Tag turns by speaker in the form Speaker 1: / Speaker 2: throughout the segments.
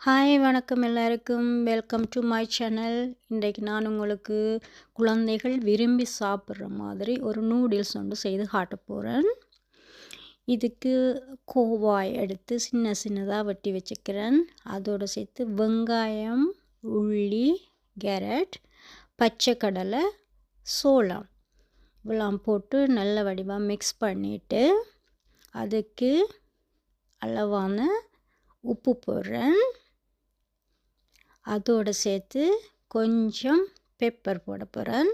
Speaker 1: Hi வணக்கம் எல்லாருக்கும். Welcome to my channel இன்றைக்கு நான் உங்களுக்கு குழந்தைகள் விரும்பி சாப்பிட்ற மாதிரி ஒரு நூடுல்ஸ் ஒன்று செய்து காட்ட போகிறேன் இதுக்கு கோவாய் எடுத்து சின்ன சின்னதாக வெட்டி வச்சுக்கிறேன். அதோடு சேர்த்து வெங்காயம் உள்ளி கேரட் பச்சை கடலை சோளம். இவ்வளோ போட்டு நல்ல வடிவாக மிக்ஸ் பண்ணிவிட்டு அதுக்கு அளவான உப்பு போடுறேன். அதோடு சேர்த்து கொஞ்சம் பெப்பர் போட போகிறேன்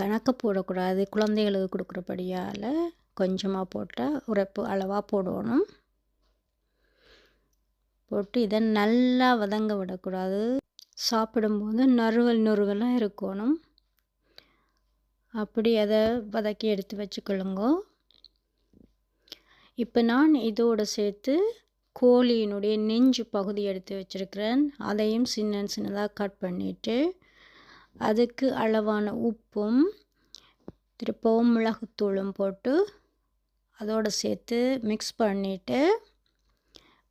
Speaker 1: கணக்கு போடக்கூடாது. குழந்தைகளுக்கு கொடுக்குறபடியால் கொஞ்சமாக போட்டால் உரைப்பு அளவாக போடணும். போட்டு இதை நல்லா வதங்க விடக்கூடாது. சாப்பிடும்போது நறுவல் நுறுவலாம் இருக்கணும். அப்படி அதை வதக்கி எடுத்து வச்சுக்கொள்ளுங்க. இப்போ நான் இதோடு சேர்த்து கோழியினுடைய நெஞ்சு பகுதி எடுத்து வச்சுருக்கிறேன். அதையும் சின்ன சின்னதாக கட் பண்ணிவிட்டு அதுக்கு அளவான உப்பும் திருப்பவும் மிளகுத்தூளும் போட்டு அதோடு சேர்த்து மிக்ஸ் பண்ணிவிட்டு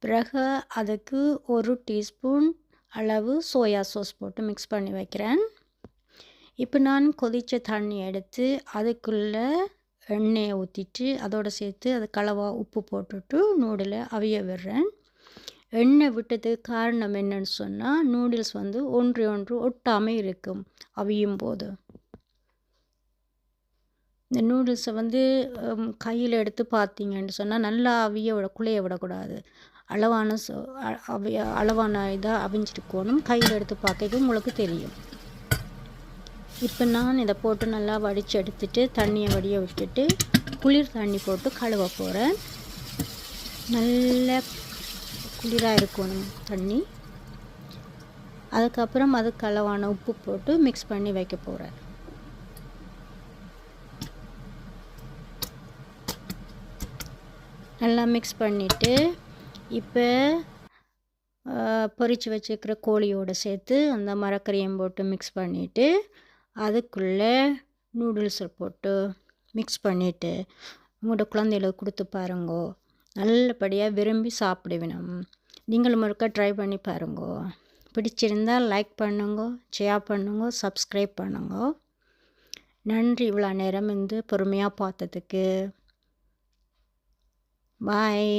Speaker 1: பிறகு அதுக்கு ஒரு டீஸ்பூன் அளவு சோயா சாஸ் போட்டு மிக்ஸ் பண்ணி வைக்கிறேன். இப்போ நான் கொதித்த தண்ணி எடுத்து அதுக்குள்ளே எண்ணெயை ஊற்றிட்டு அதோடு சேர்த்து அது கலவா உப்பு போட்டுட்டு நூடில் அவிய விடுறேன். எண்ணெய் விட்டதுக்கு காரணம் என்னன்னு சொன்னால் நூடுல்ஸ் வந்து ஒன்று ஒன்று ஒட்டாமல் இருக்கும் அவியும் போது. இந்த நூடுல்ஸை வந்து கையில் எடுத்து பார்த்தீங்கன்னு சொன்னால் நல்லா அவிய விட குழைய விடக்கூடாது. அளவான அவிய அளவான இதாக அவிஞ்சிருக்கணும் கையில் எடுத்து பார்க்க உங்களுக்கு தெரியும். இப்போ நான் இதை போட்டு நல்லா வடித்து எடுத்துட்டு தண்ணியை வடிய விட்டுட்டு குளிர் தண்ணி போட்டு கழுவ போகிறேன் நல்ல குளிராக இருக்கணும் தண்ணி. அதுக்கப்புறம் அதுக்கு அளவான உப்பு போட்டு மிக்ஸ் பண்ணி வைக்க போகிறேன் நல்லா மிக்ஸ் பண்ணிவிட்டு இப்போ பொரித்து வச்சுருக்கிற கோழியோடு சேர்த்து அந்த மரக்கறியும் போட்டு மிக்ஸ் பண்ணிவிட்டு அதுக்குள்ளே நூடுல்ஸை போட்டு மிக்ஸ் பண்ணிவிட்டு உங்களோட குழந்தைகளுக்கு கொடுத்து பாருங்கோ. நல்லபடியாக விரும்பி சாப்பிடுவினோம். நீங்களும் ஒருக்கா ட்ரை பண்ணி பாருங்கோ. பிடிச்சிருந்தால் லைக் பண்ணுங்க ஷேர் பண்ணுங்க சப்ஸ்கிரைப் பண்ணுங்கோ. நன்றி இவ்வளோ நேரம் இருந்து பொறுமையாக பார்த்ததுக்கு. பாய்